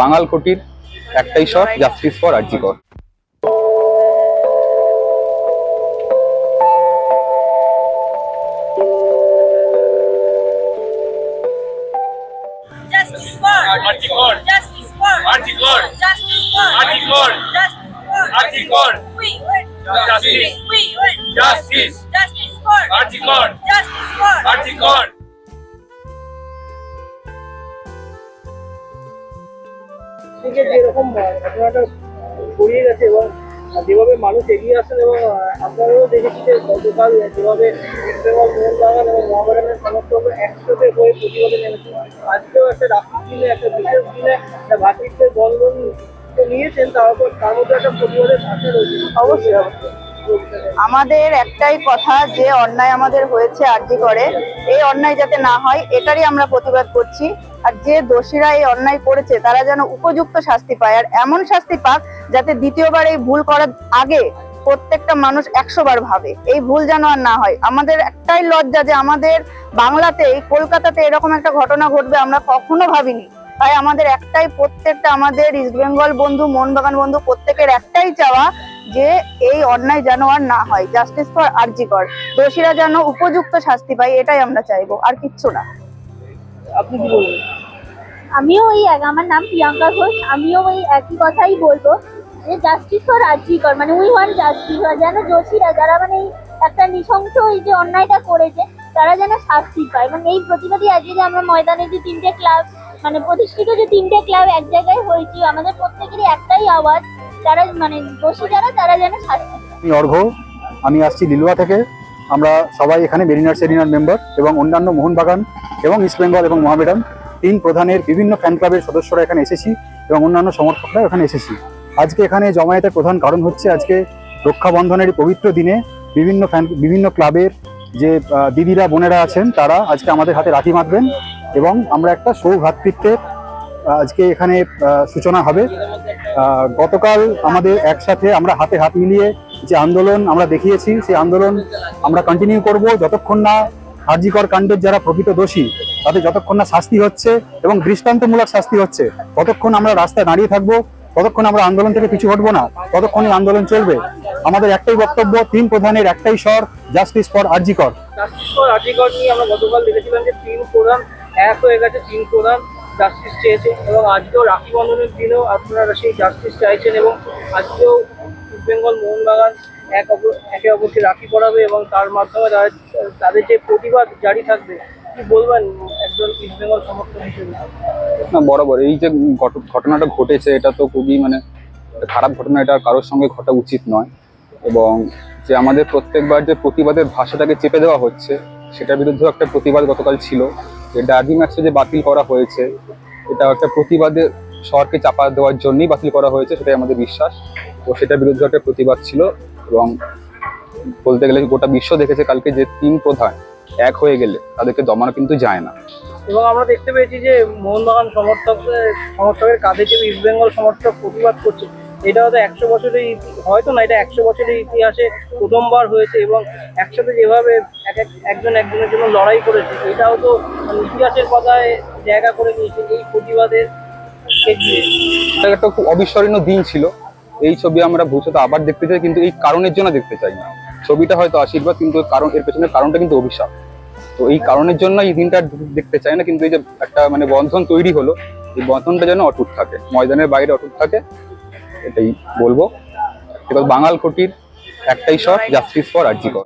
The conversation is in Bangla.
বাঙাল কোটির একটাই shot justice for RG Kar Justice for Articol. Justice for Articol. Justice for Articol. Justice for Articol. We win. Justice. We win. Justice. Justice for Articol. Justice থেকে যেরকম ঘটনাটা ছড়িয়ে গেছে এবং যেভাবে মানুষ এগিয়ে আসেন এবং আপনারাও দেখেছি যে গতকাল যেভাবে বেঙ্গল মোহন মোহনবাগান এবং মহাবাগানের সমর্থক একসাথে হয়ে প্রতিবাদে নেমেছেন। আজকেও একটা রাত্রির দিনে, একটা বিশেষ দিনে ভাতৃত্বের বন্ধন নিয়েছেন, তারপর তার মধ্যে একটা প্রতিবাদের ভাষা রয়েছে। অবশ্যই অবশ্যই। আমাদের একটাই কথা যে অন্যায় আমাদের হয়েছে আরজি করে, এই অন্যায় যাতে না হয় এটারই আমরা প্রতিবাদ করছি। আর যে দোষীরা এই অন্যায় করেছে, তারা যেন উপযুক্ত শাস্তি পায়। আর এমন শাস্তি পাক যাতে দ্বিতীয়বার এই ভুল করার আগে প্রত্যেকটা মানুষ একশো বার ভাবে। এই ভুল যেন আর না হয়। আমাদের একটাই লজ্জা যে আমাদের বাংলাতে, এই কলকাতাতে এরকম একটা ঘটনা ঘটবে আমরা কখনো ভাবিনি। তাই আমাদের একটাই প্রত্যেকটা আমাদের ইস্ট বেঙ্গল বন্ধু মোহনবাগান বন্ধু, প্রত্যেকের একটাই চাওয়া যে এই অন্যায় যেন আর না হয় জাস্টিস ফর আরজিকর দোষীরা যেন উপযুক্ত শাস্তি পায় এটাই আমরা চাইব আর কিচ্ছু না। আপনি কি বলবেন? আমিও ওই এক আমার নাম প্রিয়াঙ্কা ঘোষ আমিও ওই একই কথাই বলব যে জাস্টিস ফর আর্জিকর মানে উই ওয়ান জাস্টিস যেন দোষীরা যারা মানে এই একটা নৃশংস এই যে অন্যায়টা করেছে তারা যেন শাস্তি পায়। মানে এই প্রতিবাদী আজকে যে আমরা ময়দানে যে তিনটে ক্লাব মানে প্রতিষ্ঠিত যে তিনটে ক্লাব এক জায়গায় হয়েছে আমাদের প্রত্যেকেরই একটাই আওয়াজ যারা মানে দোষী যারা, তারা যেন আমি অর্ঘ, আমি আসছি লিলুয়া থেকে। আমরা সবাই এখানে মেরিনার সেরিনার মেম্বার এবং অন্যান্য মোহনবাগান এবং ইস্ট বেঙ্গল এবং মোহামেডান তিন প্রধানের বিভিন্ন ফ্যান ক্লাবের সদস্যরা এখানে এসেছি এবং অন্যান্য সমর্থকরা এখানে এসেছি। আজকে এখানে জমায়েতের প্রধান কারণ হচ্ছে আজকে রক্ষাবন্ধনের পবিত্র দিনে বিভিন্ন ফ্যান বিভিন্ন ক্লাবের যে দিদিরা, বোনেরা আছেন, তারা আজকে আমাদের হাতে রাখি বাঁধবেন এবং আমরা একটা সৌভ্রাতৃত্বের আজকে এখানে সূচনা হবে। গতকাল আমাদের একসাথে আমরা হাতে হাত মিলিয়ে যে আন্দোলন আমরা দেখিয়েছি, সেই আন্দোলন আমরা কন্টিনিউ করব যতক্ষণ না কার্যকর কাণ্ডের যারা প্রকৃত দোষী তাদের যতক্ষণ না শাস্তি হচ্ছে এবং দৃষ্টান্তমূলক শাস্তি হচ্ছে, ততক্ষণ আমরা রাস্তায় দাঁড়িয়ে থাকব, ততক্ষণ আমরা আন্দোলন থেকে পিছু হটবো না ততক্ষণই আন্দোলন চলবে। আমাদের একটাই বক্তব্য, তিন প্রধানের একটাই স্বর justice for RG Kar justice for article নিয়ে আমরা গতকাল দেখেছিলাম যে তিন প্রধান এক হয়ে গেছে, তিন প্রধান জাস্টিস চেয়েছে এবং আজকেও রাখি বন্ধনের দিনেও আপনারা সেই জাস্টিস চাইছেন এবং আজকেও বেঙ্গল মোহনবাগান এক অপর একে অপরকে রাখি পড়াবে এবং তার মাধ্যমে তাদের তাদের যে প্রতিবাদ জারি থাকবে, কি বলবেন একজন ইস্ট বেঙ্গল সমর্থক হিসেবে? না, বরাবর। এই যে ঘটনাটা ঘটেছে, এটা তো খুবই মানে খারাপ ঘটনা, এটা কারোর সঙ্গে ঘটা উচিত নয়। এবং যে আমাদের প্রত্যেকবার যে প্রতিবাদের ভাষাটাকে চেপে দেওয়া হচ্ছে, সেটার বিরুদ্ধেও একটা প্রতিবাদ গতকাল ছিল। যে ডার্বি ম্যাচটা যে বাতিল করা হয়েছে, এটা একটা প্রতিবাদের শহরকে চাপা দেওয়ার জন্যই বাতিল করা হয়েছে, সেটাই আমাদের বিশ্বাস। তো সেটার বিরুদ্ধে একটা প্রতিবাদ ছিল এবং বলতে গেলে গোটা বিশ্ব দেখেছে কালকে যে তিন প্রধান এক হয়ে গেলে তাদেরকে দমানো কিন্তু যায় না। এবং আমরা দেখতে পেয়েছি যে মোহনবাগান সমর্থক সমর্থকের কাঁধে যে ইস্ট বেঙ্গল সমর্থক প্রতিবাদ করছে এটা হয়তো একশো বছরের হয়তো না, এটা একশো বছরের ইতিহাসে প্রথমবার হয়েছে এবং একসাথে যেভাবে এক এক একজন একজনের জন্য লড়াই করেছে, এটাও তো ইতিহাসের পাতায় জায়গা করে নিয়েছে এই প্রতিবাদের একটা খুব অবিস্মরণীয় দিন ছিল। এই ছবি আমরা ভবিষ্যতে আবার দেখতে চাই, কিন্তু এই কারণের জন্য দেখতে চাই না। ছবিটা হয়তো আশীর্বাদ, কিন্তু কারণ এর পেছনের কারণটা কিন্তু অভিশাপ। তো এই কারণের জন্য এই দিনটা দেখতে চাই না, কিন্তু এই যে একটা মানে বন্ধন তৈরি হলো, এই বন্ধনটা যেন অটুট থাকে। ময়দানের বাইরে অটুট থাকে এটাই বলব। এবার বাঙাল কোটির একটাই শট জাস্টিস ফর আরজিকর